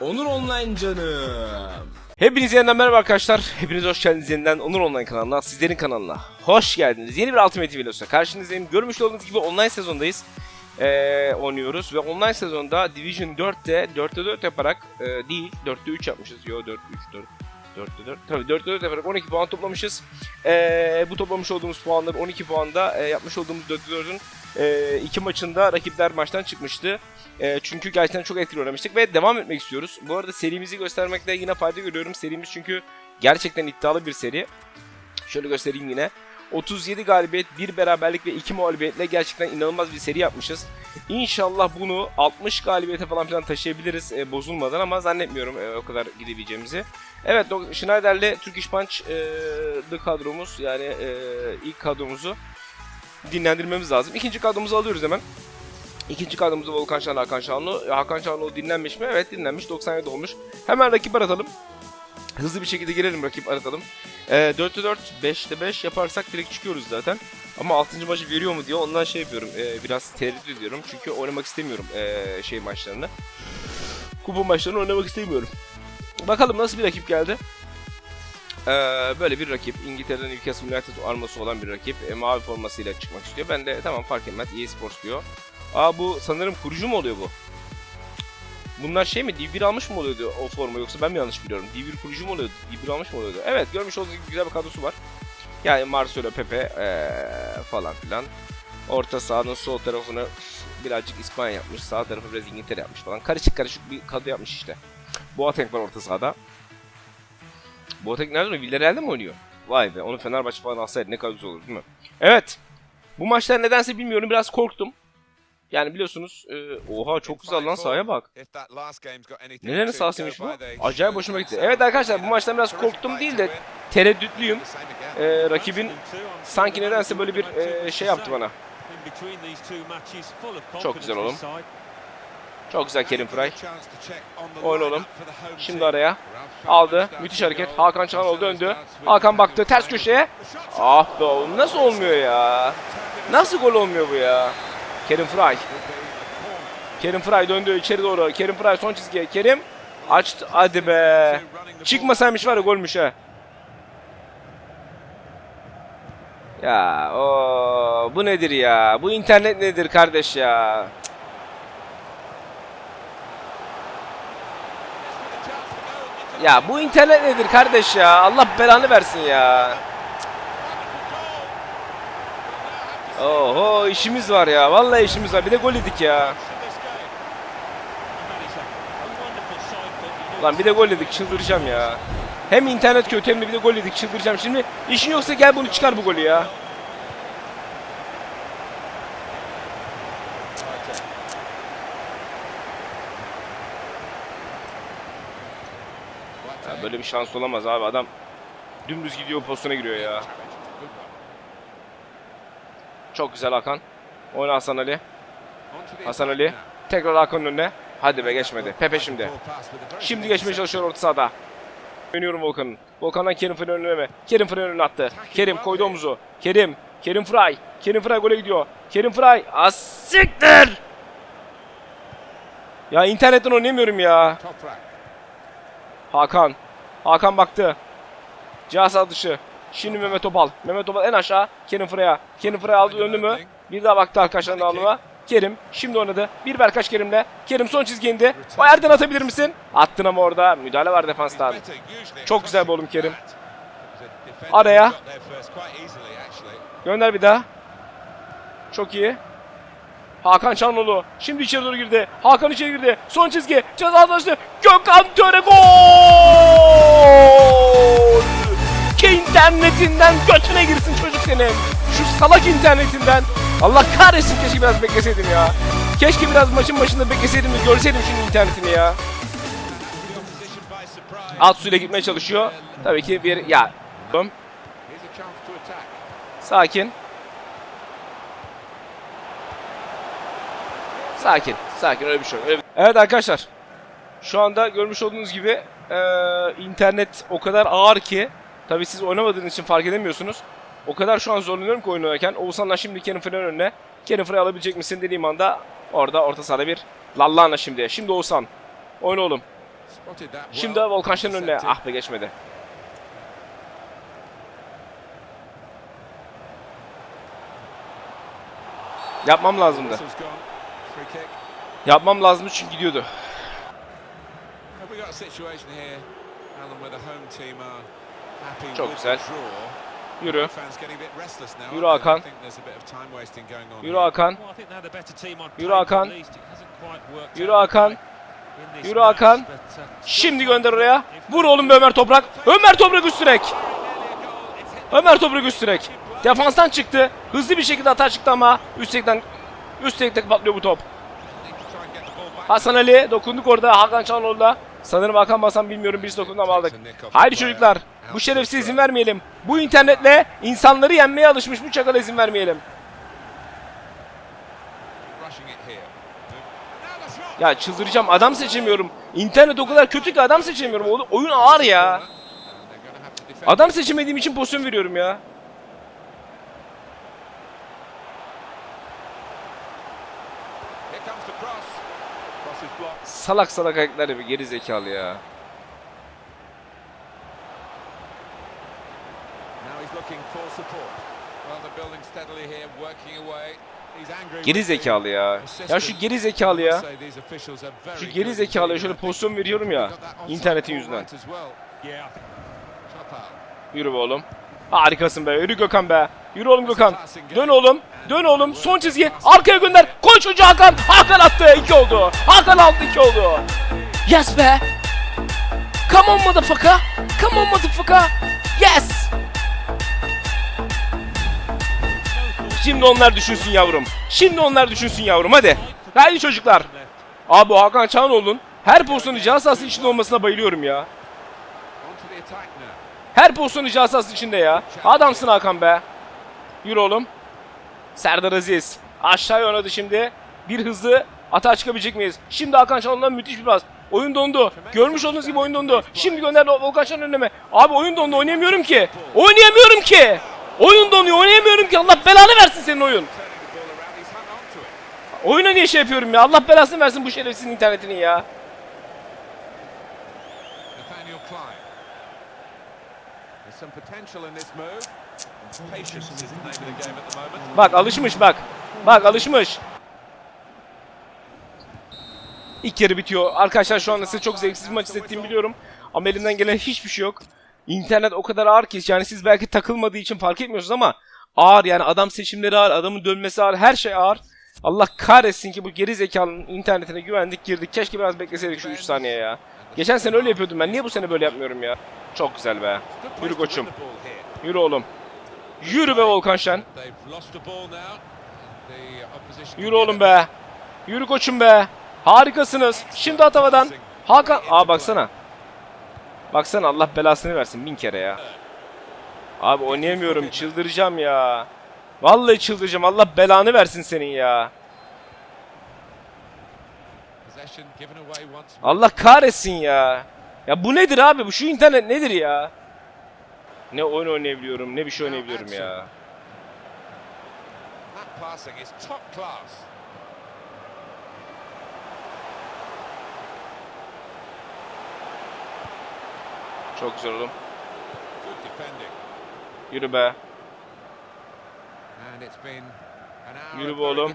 Onur Online canım. Hepinize yeniden merhaba arkadaşlar. Hepiniz hoş geldiniz yeniden Onur Online kanalına, sizlerin kanalına. Hoş geldiniz. Yeni bir Ultimate videosuyla karşınızdayım. Görmüş olduğunuz gibi online sezondayız. Ee, oynuyoruz ve online sezonda Division 4'te 4'te 4 yaparak e, değil 4'te 3 yapmışız. Yo 4'te 3 4 4'te 4. Tabii 4'te 4 yaparak 12 puan toplamışız. Ee, bu toplamış olduğumuz puanları 12 puanda e, yapmış olduğumuz 4'te 4'ün e, iki maçında rakipler maçtan çıkmıştı. E, çünkü gerçekten çok etkili oynamıştık ve devam etmek istiyoruz. Bu arada serimizi göstermekte yine fayda görüyorum. Serimiz çünkü gerçekten iddialı bir seri. Şöyle göstereyim yine. 37 galibiyet, 1 beraberlik ve 2 mağlubiyetle gerçekten inanılmaz bir seri yapmışız. İnşallah bunu 60 galibiyete falan filan taşıyabiliriz e, bozulmadan ama zannetmiyorum e, o kadar gidebileceğimizi. Evet Schneider'le Turkish Punch e, kadromuz yani e, ilk kadromuzu dinlendirmemiz lazım. İkinci kadromuzu alıyoruz hemen. İkinci kadromuzda Volkan Şahin, Hakan Şahinlu. Hakan Şahinlu dinlenmiş mi? Evet dinlenmiş. 97 olmuş. Hemen rakip aratalım. Hızlı bir şekilde girelim rakip aratalım. Ee, 4'te 4, 5'te 5 yaparsak direkt çıkıyoruz zaten. Ama 6. maçı veriyor mu diye ondan şey yapıyorum. Ee, biraz tereddüt ediyorum. Çünkü oynamak istemiyorum ee, şey maçlarını. Kupa maçlarını oynamak istemiyorum. Bakalım nasıl bir rakip geldi. Ee, böyle bir rakip. İngiltere'den Newcastle United arması olan bir rakip. E, mavi formasıyla çıkmak istiyor. Ben de tamam fark etmez. EA Sports diyor. Aa bu sanırım kurucu mu oluyor bu? Bunlar şey mi? D1 almış mı oluyordu o forma yoksa ben mi yanlış biliyorum? D1 kurucu mu oluyordu? D1 almış mı oluyordu? Evet görmüş olduğunuz gibi güzel bir kadrosu var. Yani Marcelo, Pepe ee, falan filan. Orta sahanın sol tarafını birazcık İspanya yapmış. Sağ tarafı biraz İngiltere yapmış falan. Karışık karışık bir kadro yapmış işte. Boateng var orta sahada. Boateng nerede oynuyor? Villarreal'de mi oynuyor? Vay be onu Fenerbahçe falan alsaydı ne kadar güzel olur değil mi? Evet. Bu maçlar nedense bilmiyorum biraz korktum. Yani biliyorsunuz e, oha çok güzel lan sahaya bak. Nerenin sahasıymış bu? Acayip hoşuma gitti. Evet arkadaşlar bu maçtan biraz korktum değil de tereddütlüyüm. E, rakibin sanki nedense böyle bir e, şey yaptı bana. Çok güzel oğlum. Çok güzel Kerim Fry. Oyna oğlum. Şimdi araya. Aldı. Müthiş hareket. Hakan Çağanoğlu döndü. Hakan baktı ters köşeye. Ah be oğlum nasıl olmuyor ya? Nasıl gol olmuyor bu ya? Kerim Fry. Kerim Fry döndü içeri doğru. Kerim Fry son çizgiye. Kerim açtı. Hadi be. Çıkmasaymış var ya golmüş ha. Ya o bu nedir ya? Bu internet nedir kardeş ya? Ya bu internet nedir kardeş ya? Allah belanı versin ya. Oho işimiz var ya. Vallahi işimiz var. Bir de gol yedik ya. Lan bir de gol yedik. Çıldıracağım ya. Hem internet kötü hem de bir de gol yedik. Çıldıracağım. Şimdi işin yoksa gel bunu çıkar bu golü ya. Ya böyle bir şans olamaz abi. Adam dümdüz gidiyor pozisyona giriyor ya. Çok güzel Hakan. Oyna Hasan Ali. Hasan Ali. Tekrar Hakan'ın önüne. Hadi be geçmedi. Pepe şimdi. Şimdi geçmeye çalışıyor orta sahada. Dönüyorum Volkan'ın. Volkan'dan Kerim Fırın önüne mi? Kerim Fırın önüne attı. Kerim koydu omuzu. Kerim. Kerim Fry. Kerim Fry gole gidiyor. Kerim Fry. Asiktir. Ya internetten oynayamıyorum ya. Hakan. Hakan baktı. Cihaz dışı. Şimdi Mehmet Topal. Mehmet Topal en aşağı. Kerim Fıra'ya. Kerim Fıra'ya aldı döndü mü? Bir daha baktı arkadaşlar dağılıma. Kerim şimdi oynadı. Bir Berkaç Kerim'le. Kerim son çizgi indi. O yerden atabilir misin? Attın ama orada. Müdahale var defanstan. Çok güzel bir oğlum Kerim. Araya. Gönder bir daha. Çok iyi. Hakan Çanoğlu. Şimdi içeri doğru girdi. Hakan içeri girdi. Son çizgi. Ceza sahası. Gökhan Töre gol! Ki internetinden götüne girsin çocuk senin. Şu salak internetinden. Allah kahretsin keşke biraz bekleseydim ya. Keşke biraz maçın başında bekleseydim de görseydim şunun internetini ya. Alt suyla gitmeye çalışıyor. Tabii ki bir ya. Sakin. Sakin. Sakin öyle bir şey. Öyle bir- Evet arkadaşlar. Şu anda görmüş olduğunuz gibi eee, internet o kadar ağır ki tabii siz oynamadığınız için fark edemiyorsunuz. O kadar şu an zorlanıyorum ki oynarken. Oğuzhan'la şimdi Kerim Frey'in önüne. Kerim Frey alabilecek misin dediğim anda orada orta sahada bir Lallana şimdi. Şimdi Oğuzhan. Oyna oğlum. Şimdi Volkan Şen'in önüne. Ah be geçmedi. Yapmam lazımdı. Yapmam lazımdı çünkü gidiyordu. Çok güzel. Yürü. Yürü Hakan. Yürü Hakan. Yürü Hakan. Yürü Hakan. Yürü Hakan. Şimdi gönder oraya. Vur oğlum Ömer Toprak. Ömer Toprak üst direk. Ömer Toprak üst direk. Defanstan çıktı. Hızlı bir şekilde hata çıktı ama üst direkten üst direkte patlıyor bu top. Hasan Ali dokunduk orada. Hakan Çanoğlu'da. Sanırım Hakan Basan bilmiyorum birisi dokundu ama aldık. Haydi çocuklar. Bu şerefsize izin vermeyelim. Bu internetle insanları yenmeye alışmış bu çakala izin vermeyelim. Ya çıldıracağım adam seçemiyorum. İnternet o kadar kötü ki adam seçemiyorum. Oyun ağır ya. Adam seçemediğim için pozisyon veriyorum ya. Salak salak ayaklar yapıyor geri zekalı ya. Geri zekalı ya. Ya şu geri zekalı ya. Şu geri zekalıya şöyle pozisyon veriyorum ya. internetin yüzünden. Yürü be oğlum. Harikasın be. Yürü Gökhan be. Yürü oğlum Gökhan. Dön oğlum. Dön oğlum. Son çizgi. Arkaya gönder. Koy çocuğu Hakan. Hakan attı. 2 oldu. Hakan aldı 2 oldu. Yes be. Come on motherfucker. Come on motherfucker. Yes. Şimdi onlar düşünsün yavrum. Şimdi onlar düşünsün yavrum hadi. Haydi çocuklar. Abi Hakan Çağanoğlu'nun her pozisyonu cihaz sahası içinde olmasına bayılıyorum ya. Her pozisyonu sahası içinde ya. Adamsın Hakan be. Yürü oğlum. Serdar Aziz. Aşağıya oynadı şimdi. Bir hızlı atağa çıkabilecek miyiz? Şimdi Hakan Çalhanoğlu'ndan müthiş bir pas. Oyun dondu. Görmüş olduğunuz gibi oyun dondu. Şimdi gönder Volkan Çalhanoğlu önüme. Abi oyun dondu oynayamıyorum ki. Oynayamıyorum ki. Oyun donuyor oynayamıyorum ki. Allah belanı versin senin oyun. Oyuna niye şey yapıyorum ya? Allah belasını versin bu şerefsizin internetini ya. Nathaniel Klein. There's some potential in this move. Patience is the name of the game at the moment. Bak alışmış bak. Bak alışmış. İlk yarı bitiyor. Arkadaşlar şu anda size çok zevksiz bir maç izlettiğimi biliyorum. Ama elimden gelen hiçbir şey yok. İnternet o kadar ağır ki yani siz belki takılmadığı için fark etmiyorsunuz ama ağır yani adam seçimleri ağır, adamın dönmesi ağır, her şey ağır. Allah kahretsin ki bu geri zekalının internetine güvendik girdik. Keşke biraz bekleseydik şu 3 saniye ya. Geçen sene öyle yapıyordum ben. Niye bu sene böyle yapmıyorum ya? Çok güzel be. Yürü koçum. Yürü oğlum. Yürü be Volkan Şen. Yürü oğlum be. Yürü koçum be. Harikasınız. Şimdi at havadan. Hakan. Aa baksana. Baksana Allah belasını versin bin kere ya. Abi oynayamıyorum. Çıldıracağım ya. Vallahi çıldıracağım. Allah belanı versin senin ya. Allah kahretsin ya. Ya bu nedir abi? Bu şu internet nedir ya? Ne oyun oynayabiliyorum, ne bir şey oynayabiliyorum ya. Çok güzel oğlum. Yürü be. Yürü be oğlum.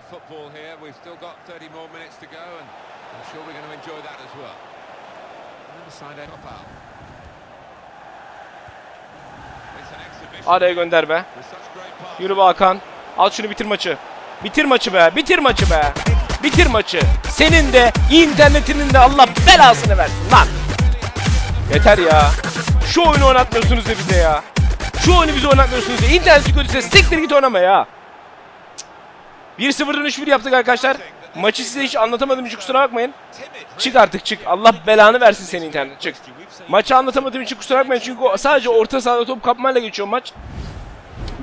Araya gönder be. Yürü be Hakan. Al şunu bitir maçı. Bitir maçı be. Bitir maçı be. Bitir maçı. Senin de internetinin de Allah belasını versin lan. Yeter ya. Şu oyunu oynatmıyorsunuz da bize ya. Şu oyunu bize oynatmıyorsunuz da. İnternet kötüyse siktir git oynama ya. Cık. 1-0'dan 3-1 yaptık arkadaşlar. Maçı size hiç anlatamadığım için kusura bakmayın. Çık artık çık. Allah belanı versin senin internet. Çık. Maçı anlatamadığım için kusura bakmayın çünkü sadece orta sahada top kapmayla geçiyor maç.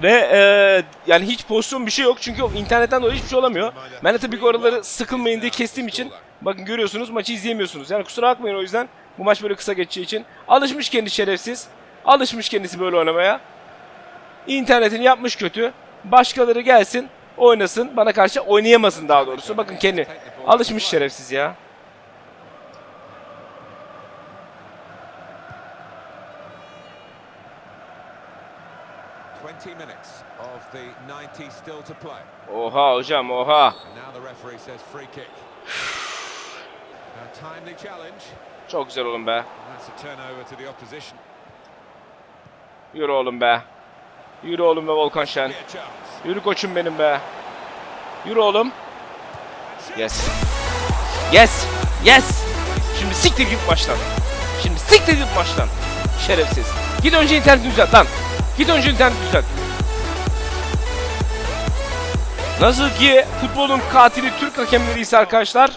Ve eee, yani hiç pozisyon bir şey yok çünkü internetten dolayı hiçbir şey olamıyor. Ben de tabii ki oraları sıkılmayın diye kestiğim için bakın görüyorsunuz maçı izleyemiyorsunuz. Yani kusura bakmayın o yüzden bu maç böyle kısa geçeceği için. Alışmış kendi şerefsiz. Alışmış kendisi böyle oynamaya. İnternetini yapmış kötü. Başkaları gelsin, oynasın. Bana karşı oynayamasın daha doğrusu. Bakın kendi alışmış şerefsiz ya. Twenty minutes of the 90 still to play. Oha hocam oha. Çok güzel oğlum be. Yürü oğlum be. Yürü oğlum be Volkan Şen. Yürü koçum benim be. Yürü oğlum. Yes. Yes. Yes. Şimdi siktir git maçtan. Şimdi siktir git maçtan. Şerefsiz. Git önce interneti düzelt lan. Git önce interneti düzelt. Nasıl ki futbolun katili Türk hakemleri ise arkadaşlar.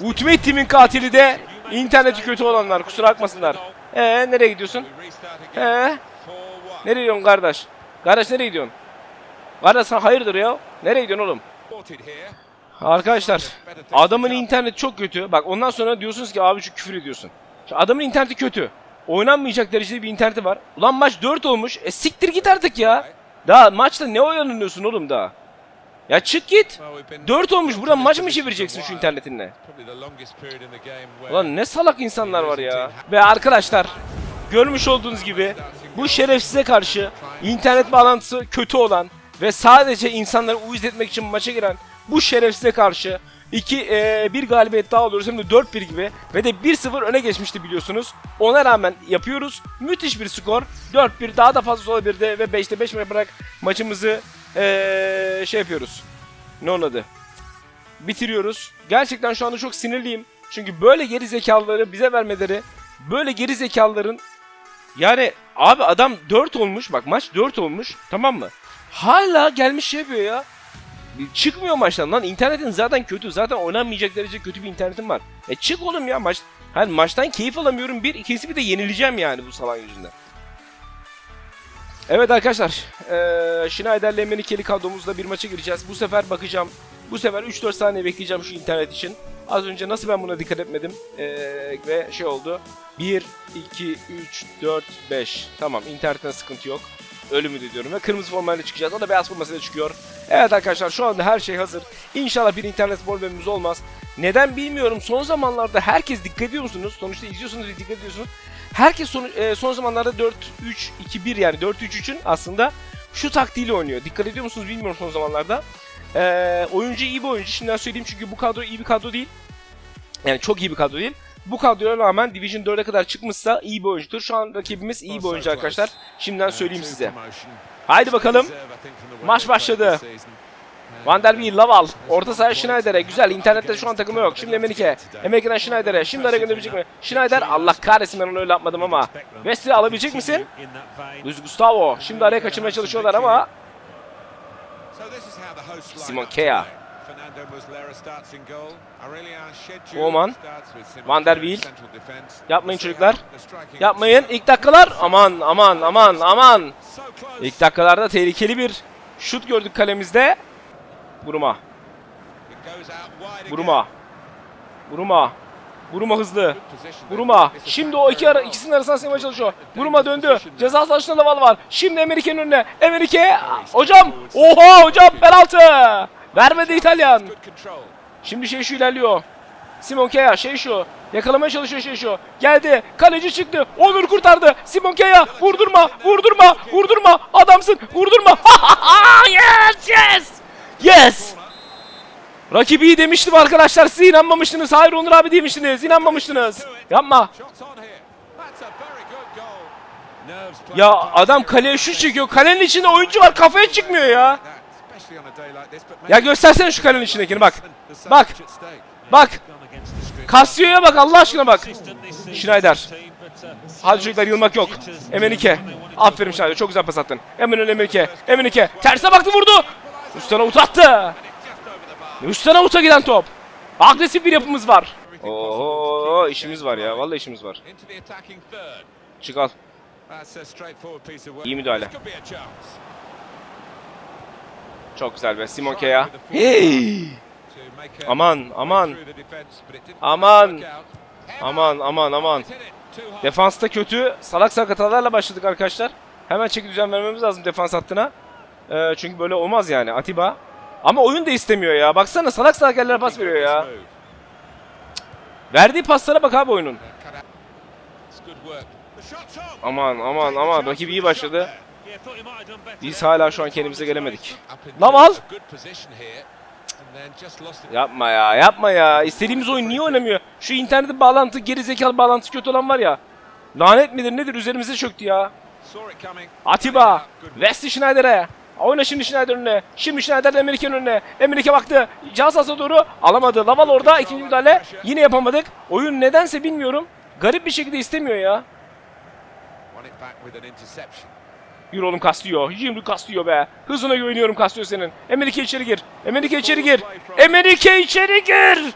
Ultimate Team'in katili de interneti kötü olanlar. Kusura bakmasınlar. Ee nereye gidiyorsun? We restart again. Ee 4-1. Nereye gidiyorsun kardeş? Kardeş nereye gidiyorsun? Kardeş sen hayırdır ya? Nereye gidiyorsun oğlum? Arkadaşlar adamın interneti çok kötü. Bak ondan sonra diyorsunuz ki abi şu küfür ediyorsun. Şu adamın interneti kötü. Oynanmayacak derecede bir interneti var. Ulan maç 4 olmuş. E siktir git artık ya. Daha maçta ne oynanıyorsun oğlum daha? Ya çık git. Well, we've been 4 olmuş. Buradan maç mı çevireceksin şu internetinle? Ulan ne salak insanlar var ya. Ve arkadaşlar görmüş olduğunuz gibi bu şerefsize karşı internet bağlantısı kötü olan ve sadece insanları uyuz etmek için maça giren bu şerefsize karşı 2 bir galibiyet daha alıyoruz hem de 4-1 gibi ve de 1-0 öne geçmişti biliyorsunuz. Ona rağmen yapıyoruz. Müthiş bir skor. 4-1 daha da fazla olabilirdi ve 5'te 5 yaparak maçımızı eee, şey yapıyoruz. Ne onun adı? bitiriyoruz. Gerçekten şu anda çok sinirliyim. Çünkü böyle geri zekalıları bize vermeleri, böyle geri zekalıların yani abi adam 4 olmuş bak maç 4 olmuş tamam mı? Hala gelmiş şey yapıyor ya. Çıkmıyor maçtan lan internetin zaten kötü zaten oynanmayacak derece kötü bir internetim var. E çık oğlum ya maç. Hani maçtan keyif alamıyorum bir ikincisi bir de yenileceğim yani bu salan yüzünden. Evet arkadaşlar, eee Schneider'le Emenike'li kadromuzla bir maça gireceğiz. Bu sefer bakacağım. Bu sefer 3-4 saniye bekleyeceğim şu internet için. Az önce nasıl ben buna dikkat etmedim eee, ve şey oldu. 1, 2, 3, 4, 5. Tamam internetten sıkıntı yok. Ölümü de diyorum ve kırmızı formayla çıkacağız. O da beyaz formasıyla çıkıyor. Evet arkadaşlar şu anda her şey hazır. İnşallah bir internet problemimiz olmaz. Neden bilmiyorum. Son zamanlarda herkes dikkat ediyor musunuz? Sonuçta izliyorsunuz ve dikkat ediyorsunuz. Herkes son, e, son zamanlarda 4-3-2-1 yani 4-3-3'ün aslında şu taktiğiyle oynuyor. Dikkat ediyor musunuz bilmiyorum son zamanlarda. E, oyuncu iyi bir oyuncu. Şimdiden söyleyeyim çünkü bu kadro iyi bir kadro değil. Yani çok iyi bir kadro değil. Bu kadroya rağmen Division 4'e kadar çıkmışsa iyi bir oyuncudur. Şu an rakibimiz iyi bir oyuncu arkadaşlar. Şimdiden söyleyeyim size. Haydi bakalım. Maç başladı. Van der Wiel, Laval. Orta sahaya Schneider'e. Güzel. internette şu an takımı yok. Şimdi Emenike. Emenike'den Schneider'e. Şimdi araya gönderebilecek mi? Schneider. Allah kahretsin ben onu öyle yapmadım ama. Wesley alabilecek misin? Luis Gustavo. Şimdi araya kaçırmaya çalışıyorlar ama. Simon Kea. Oman. Van der Wiel. Yapmayın çocuklar. Yapmayın. İlk dakikalar. Aman aman aman aman. İlk dakikalarda tehlikeli bir şut gördük kalemizde. Vurma. Vurma. Vurma. Vurma hızlı. Vurma. Şimdi o iki ara, ikisinin arasına sığmaya çalışıyor. Vurma döndü. Ceza sahasında da Val var. Şimdi Emerike'nin önüne. Emerike. Hocam. Oha hocam penaltı. Vermedi İtalyan. Şimdi şey şu ilerliyor. Simon Kea şey şu. Yakalamaya çalışıyor şey şu. Geldi. Kaleci çıktı. Onur kurtardı. Simon Kea vurdurma. Vurdurma. Vurdurma. Adamsın. Vurdurma. yes yes. Yes. Rakibi iyi demiştim arkadaşlar. Siz inanmamıştınız. Hayır Onur abi demiştiniz. İnanmamıştınız. Yapma. Ya adam kaleye şut çekiyor. Kalenin içinde oyuncu var. Kafaya çıkmıyor ya. Ya göstersene şu kalenin içindekini bak. Bak. Bak. Casio'ya bak Allah aşkına bak. Schneider. Hadi çocuklar yılmak yok. Emenike. Aferin Schneider çok güzel pas attın. Hemen Emenike. Emenike. Terse baktı vurdu. Üstten avut attı. Üstten avuta giden top. Agresif bir yapımız var. Oo işimiz var ya. Vallahi işimiz var. Çık al. İyi müdahale. Çok güzel be Simon Kea. Hey! Aman, aman. Aman. Aman aman aman. Defansta kötü. Salak salak hatalarla başladık arkadaşlar. Hemen çeki düzen vermemiz lazım defans hattına. Ee, çünkü böyle olmaz yani Atiba. Ama oyun da istemiyor ya. Baksana salak salak yerlere pas veriyor ya. Verdiği paslara bak abi oyunun. Aman aman aman rakip iyi başladı. Biz hala şu an kendimize gelemedik. Laval. Yapma ya yapma ya. İstediğimiz oyun niye oynamıyor? Şu internet bağlantı geri zekalı bağlantı kötü olan var ya. Lanet midir nedir üzerimize çöktü ya. Atiba. Wesley Schneider'e. Oyna şimdi Schneider önüne. Şimdi Schneider Amerika'nın önüne. Amerika baktı. Cihazasa doğru alamadı. Laval orada. ikinci müdahale. Yine yapamadık. Oyun nedense bilmiyorum. Garip bir şekilde istemiyor ya. Yürü oğlum Castillo. Şimdi Castillo be. Hızına güveniyorum Castillo senin. Amerika içeri gir. Amerika içeri gir. Amerika içeri gir.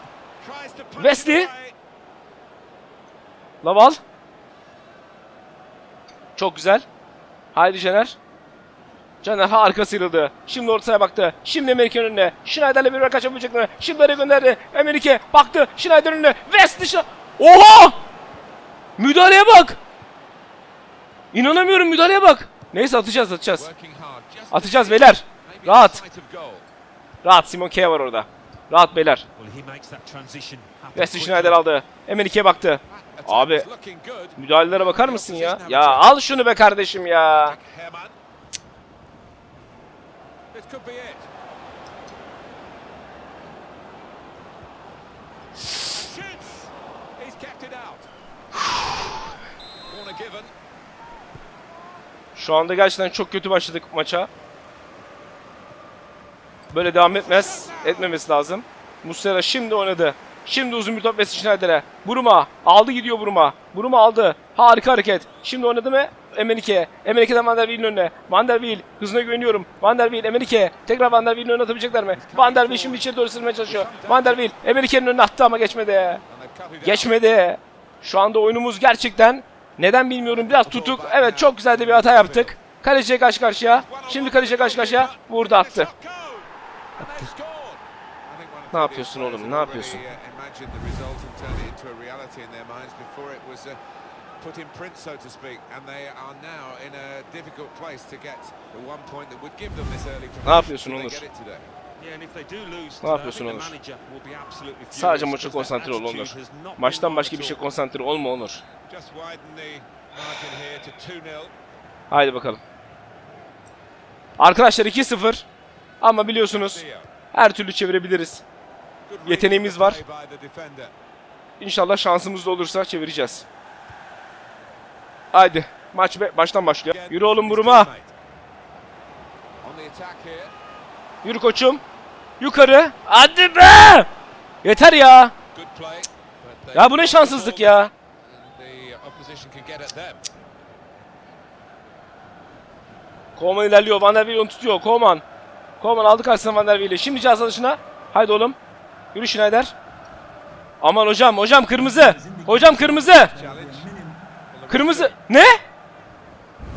Wesley. Laval. Çok güzel. Haydi Caner. Caner harika sıyrıldı. Şimdi ortaya baktı. Şimdi Amerika'nın önüne. Schneider'le bir kaçabilecek mi? Şimdi gönderdi. Amerika baktı. Schneider önüne. Wesley Schne- Oha! Müdahaleye bak. İnanamıyorum müdahaleye bak. Neyse atacağız atacağız. Atacağız beyler. Rahat. Rahat Simon K var orada. Rahat beyler. Wesley Schneider aldı. Amerika'ya baktı. Abi müdahalelere bakar mısın ya? Ya al şunu be kardeşim ya. Could be it. Shoots. He's kept it out. Corner given. Şu anda gerçekten çok kötü başladık maça. Böyle devam etmez. Etmemesi lazım. Muslera şimdi oynadı. Şimdi uzun bir top Wesley Schneider'e. Buruma. Aldı gidiyor Buruma. Buruma aldı. Harika hareket. Şimdi oynadı mı? Emenike. Emenike'den Van der Wiel'in önüne. Van der Wiel. Hızına güveniyorum. Van der Wiel. Emenike. Tekrar Van der Wiel'in önüne atabilecekler mi? Van der Wiel şimdi içeri doğru sürmeye çalışıyor. Van der Wiel. Emenike'nin önüne attı ama geçmedi. Geçmedi. Şu anda oyunumuz gerçekten neden bilmiyorum biraz tutuk. Evet çok güzel de bir hata yaptık. Kaleciye karşı karşıya. Şimdi kaleciye karşı karşıya. Vurdu attı. Ne yapıyorsun oğlum, ne yapıyorsun? Put in print, so to speak. And they are now in a difficult place to get the one point that would give them this early promotion. yapıyorsun Onur? Ne yapıyorsun Onur? Sadece maça konsantre ol Onur. Maçtan başka bir şey konsantre olma Onur. Just widen the margin here to 2-0. Haydi bakalım. Arkadaşlar 2-0. Ama biliyorsunuz her türlü çevirebiliriz. Yeteneğimiz var. İnşallah şansımız da olursa çevireceğiz. Haydi. Maç be- baştan başlıyor. Yürü oğlum buruma. Yürü koçum. Yukarı. Hadi be! Yeter ya. Ya bu ne şanssızlık ya. Koman ilerliyor. Van der Wiel onu tutuyor. Koman. Koman aldı karşısına Van der Wiel'i. Şimdi cihaz alışına. Haydi oğlum. Yürü Schneider. Aman hocam. Hocam kırmızı. Hocam kırmızı. Kırmızı. Ne?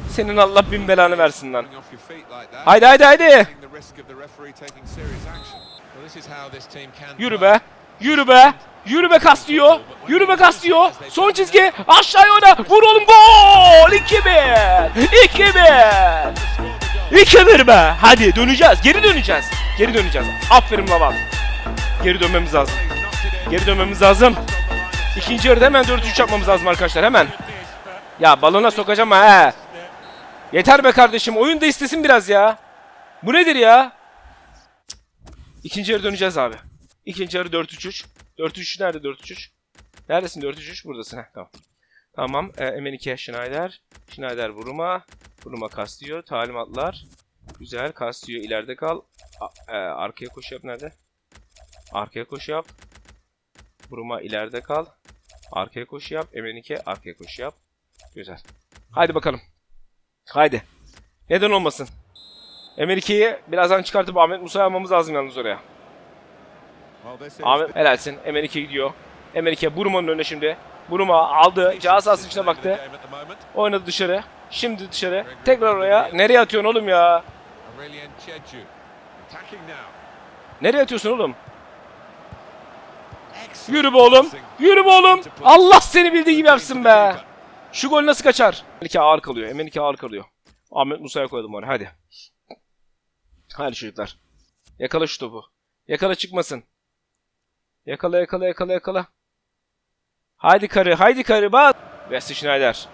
Senin Allah bin belanı versin lan. Haydi haydi haydi. Yürü be. Yürü be. Yürü be Castillo. Yürü be Castillo. Son çizgi. Aşağıya oyna. Vur oğlum gol. 2-1. 2-1. 2-1 be. Hadi döneceğiz. Geri döneceğiz. Geri döneceğiz. Aferin Lavan. Geri dönmemiz lazım. Geri dönmemiz lazım. İkinci yarıda hemen 4-3 yapmamız lazım arkadaşlar. Hemen. Ya balona sokacağım ha. Yeter be kardeşim. Oyun da istesin biraz ya. Bu nedir ya? İkinci yarı döneceğiz abi. İkinci yarı 4-3-3. 4-3-3 nerede 4-3-3? Neredesin 4-3-3? Buradasın. Heh, tamam. Tamam. E, Emenike Schneider. Schneider vuruma. Vuruma Castillo. Talimatlar. Güzel. Castillo ileride kal. A- e, arkaya koşu yap nerede? Arkaya koşu yap. Vuruma ileride kal. Arkaya koşu yap. Emenike arkaya koşu yap. Güzel. Haydi bakalım. Haydi. Neden olmasın? Emenike'yi birazdan çıkartıp Ahmet Musa'yı almamız lazım yalnız oraya. Ahmet helalsin. Emenike gidiyor. Emenike Buruma'nın önüne şimdi. Buruma aldı. Cihaz aslı içine baktı. Oynadı dışarı. Şimdi dışarı. Tekrar oraya. Nereye atıyorsun oğlum ya? Nereye atıyorsun oğlum? Yürü be oğlum. Yürü be oğlum. Allah seni bildiği gibi yapsın be. Şu gol nasıl kaçar? Emenike ağır kalıyor. Emenike ağır kalıyor. Ahmet Musa'ya koydum oraya hadi. Hadi çocuklar. Yakala şu topu. Yakala çıkmasın. Yakala yakala yakala yakala. Haydi karı haydi karı bak. Wesley Schneider.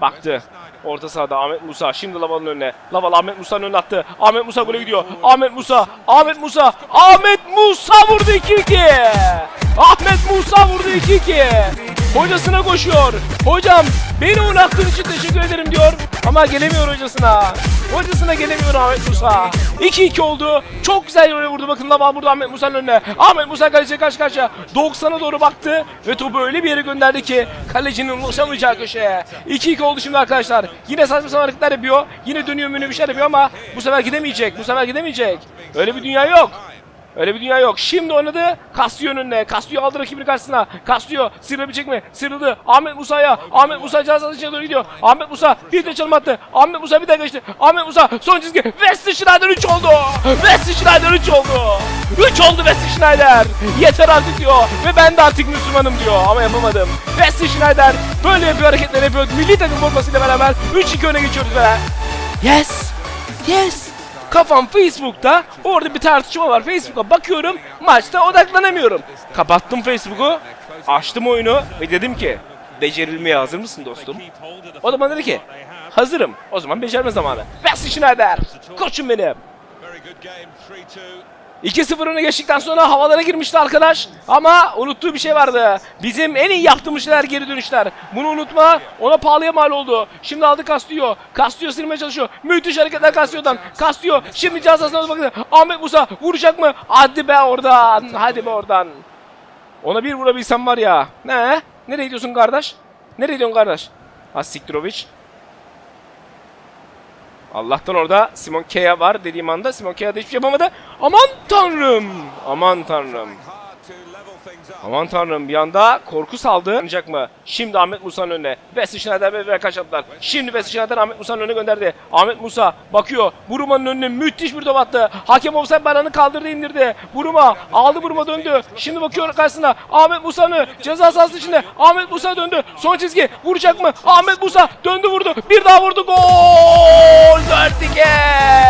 Baktı. Orta sahada Ahmet Musa. Şimdi Laval'ın önüne. Laval Ahmet Musa'nın önüne attı. Ahmet Musa gole gidiyor. Ahmet Musa. Ahmet Musa. Ahmet Musa vurdu 2-2. Ahmet Musa vurdu 2-2. Hocasına koşuyor. Hocam beni oynattığın için teşekkür ederim diyor. Ama gelemiyor hocasına. Hocasına gelemiyor Ahmet Musa. 2-2 oldu. Çok güzel yere vurdu. Bakın Laval burada Ahmet Musa'nın önüne. Ahmet Musa kaleciye karşı karşıya. 90'a doğru baktı. Ve topu öyle bir yere gönderdi ki kalecinin ulaşamayacağı köşeye. 2-2 oldu şimdi arkadaşlar. Yine saçma sapan hareketler yapıyor. Yine dönüyor münü bir şeyler yapıyor ama bu sefer gidemeyecek. Bu sefer gidemeyecek. Öyle bir dünya yok. Öyle bir dünya yok. Şimdi oynadı. Castillo önünde. Castillo aldı rakibinin karşısına. Castillo sıyrılabilecek mi? Sıyrıldı. Ahmet Musa'ya. Ahmet Musa ceza içine doğru gidiyor. Ahmet Musa bir de çalım attı. Ahmet Musa bir daha geçti. Ahmet Musa son çizgi. Wesley Schneider 3 oldu. Wesley Schneider 3 oldu. 3 oldu Wesley Schneider. Yeter artık diyor. Ve ben de artık Müslümanım diyor. Ama yapamadım. Wesley Schneider böyle yapıyor hareketler yapıyor. Milli takım formasıyla beraber 3-2 öne geçiyoruz ve Yes. Yes. Kafam Facebook'ta. Orada bir tartışma var. Facebook'a bakıyorum. Maçta odaklanamıyorum. Kapattım Facebook'u. Açtım oyunu ve dedim ki becerilmeye hazır mısın dostum? O da bana dedi ki hazırım. O zaman becerme zamanı. Wesley Schneider. Koçum benim. Very good game, 3-2. 2-0 öne geçtikten sonra havalara girmişti arkadaş. Ama unuttuğu bir şey vardı. Bizim en iyi yaptığımız şeyler geri dönüşler. Bunu unutma. Ona pahalıya mal oldu. Şimdi aldı Castillo. Castillo silmeye çalışıyor. Müthiş hareketler Castillo'dan. Castillo şimdi cezasına bakın. Ahmet Musa vuracak mı? Hadi be oradan. Hadi be oradan. Ona bir vurabilsem var ya. Ne? Nereye gidiyorsun kardeş? Nereye gidiyorsun kardeş? Ha Siktirovic. Allah'tan orada Simon Kea var dediğim anda Simon Kea da hiçbir şey yapamadı. Aman tanrım. Aman tanrım. Aman tanrım bir anda korku saldı. Oynayacak mı? Şimdi Ahmet Musa'nın önüne. Wesley Schneider ve kaç. Şimdi Wesley Schneider Ahmet Musa'nın önüne gönderdi. Ahmet Musa bakıyor. Buruma'nın önüne müthiş bir top attı. Hakem offside bayrağını kaldırdı indirdi. Buruma aldı Buruma döndü. Şimdi bakıyor karşısına. Ahmet Musa'nın ceza sahası içinde. Ahmet Musa döndü. Son çizgi. Vuracak mı? Ahmet Musa döndü vurdu. Bir daha vurdu. Gol! 4-2!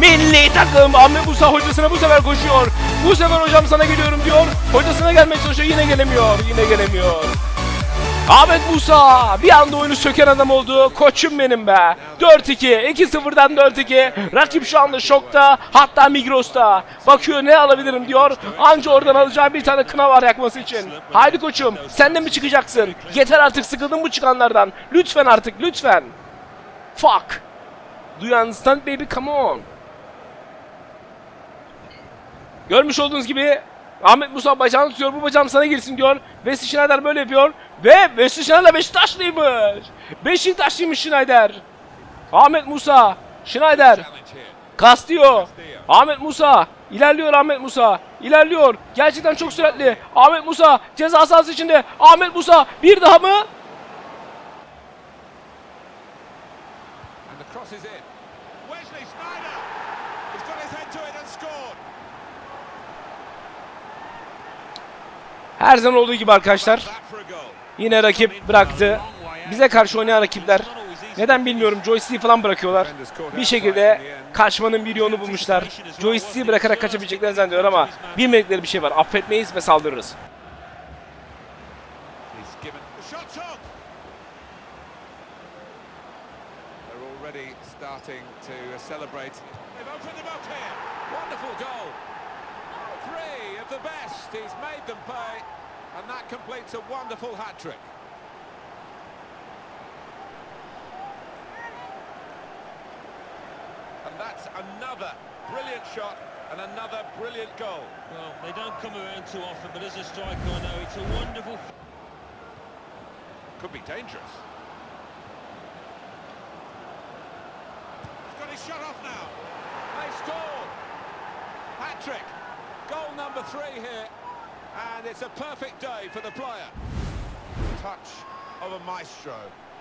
Milli takım Ahmet Musa hocasına bu sefer koşuyor. Bu sefer hocam sana geliyorum diyor. Hocasına gelmeye çalışıyor. Yine gelemiyor. Yine gelemiyor. Ahmet Musa bir anda oyunu söken adam oldu. Koçum benim be. 4-2. 2-0'dan 4-2. Rakip şu anda şokta. Hatta Migros'ta. Bakıyor ne alabilirim diyor. Anca oradan alacağı bir tane kına var yakması için. Haydi koçum sen de mi çıkacaksın? Yeter artık sıkıldım bu çıkanlardan. Lütfen artık lütfen. Fuck. Do you understand baby? Come on. Görmüş olduğunuz gibi Ahmet Musa bacağını tutuyor. Bu bacağım sana girsin diyor. Wesley Schneider böyle yapıyor. Ve Wesley Schneider Beşiktaşlıymış. Beşiktaşlıymış Schneider. Ahmet Musa. Schneider. Castillo. Ahmet Musa. İlerliyor Ahmet Musa. İlerliyor. Gerçekten çok süratli. Ahmet Musa ceza sahası içinde. Ahmet Musa bir daha mı? And the cross is in. Wesley Snyder. He's got his head to it and scored. Her zaman olduğu gibi arkadaşlar. Yine rakip bıraktı. Bize karşı oynayan rakipler neden bilmiyorum joystick'i falan bırakıyorlar. Bir şekilde kaçmanın bir yolunu bulmuşlar. Joystick'i bırakarak kaçabileceklerini zannediyorlar ama bilmedikleri bir şey var. Affetmeyiz ve saldırırız. Best. He's made them pay, and that completes a wonderful hat trick. And that's another brilliant shot and another brilliant goal. Well, they don't come around too often, but as a striker, I know it's a wonderful. Could be dangerous. Number three here. And it's a perfect day for the player. Touch of a maestro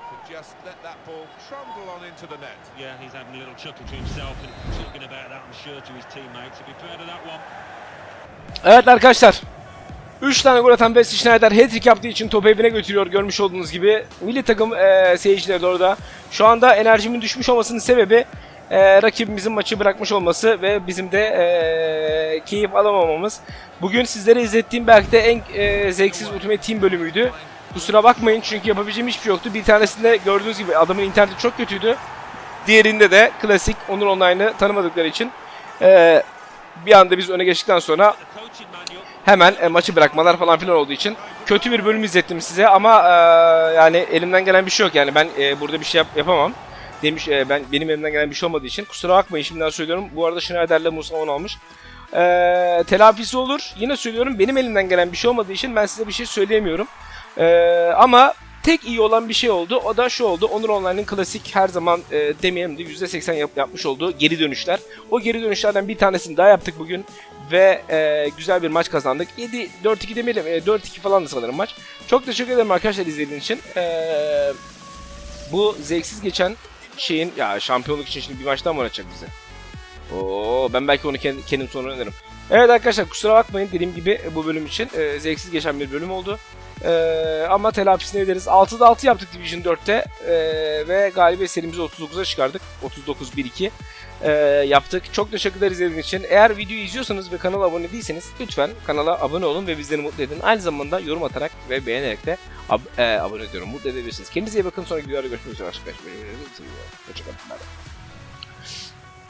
to just let that ball trundle on into the net. Yeah, he's having a little chuckle to himself and talking about that, I'm sure, to his teammates. He'll be proud of that one. Evet arkadaşlar. 3 tane gol atan Wesley Schneider hat-trick yaptığı için topu evine götürüyor görmüş olduğunuz gibi. Milli takım e, seyircileri de orada. Şu anda enerjimin düşmüş olmasının sebebi e, rakibimizin maçı bırakmış olması ve bizim de e, keyif alamamamız. Bugün sizlere izlettiğim belki de en e, zevksiz Ultimate Team bölümüydü. Kusura bakmayın çünkü yapabileceğim hiçbir şey yoktu. Bir tanesinde gördüğünüz gibi adamın interneti çok kötüydü. Diğerinde de klasik Onur Online'ı tanımadıkları için e, bir anda biz öne geçtikten sonra hemen e, maçı bırakmalar falan filan olduğu için kötü bir bölüm izlettim size ama e, yani elimden gelen bir şey yok yani ben e, burada bir şey yap- yapamam demiş e, ben benim elimden gelen bir şey olmadığı için kusura bakmayın şimdiden söylüyorum bu arada Schneider'le Musa 10 almış e, telafisi olur yine söylüyorum benim elimden gelen bir şey olmadığı için ben size bir şey söyleyemiyorum E, ama tek iyi olan bir şey oldu o da şu oldu Onur Online'ın klasik her zaman e, demeyelim de %80 yap- yapmış olduğu geri dönüşler o geri dönüşlerden bir tanesini daha yaptık bugün ve e, güzel bir maç kazandık. 7 4-2 demeyelim. E, 4-2 falan da sanırım maç. Çok teşekkür ederim arkadaşlar izlediğiniz için. E, bu zevksiz geçen şeyin ya şampiyonluk için şimdi bir maç daha mı oynatacak bize? Oo ben belki onu kendim, kendim sonra oynarım. Evet arkadaşlar kusura bakmayın dediğim gibi bu bölüm için e, zevksiz geçen bir bölüm oldu. E, ama telafisini ederiz. 6'da 6 yaptık Division 4'te e, ve galibiyet serimizi 39'a çıkardık. 39-1-2 e, yaptık. Çok teşekkür ederiz izlediğiniz için. Eğer videoyu izliyorsanız ve kanala abone değilseniz lütfen kanala abone olun ve bizleri mutlu edin. Aynı zamanda yorum atarak ve beğenerek de ab- e, abone ediyorum. Mutlu edebilirsiniz. Kendinize iyi bakın. Sonraki videoda görüşmek üzere. Hoşçakalın.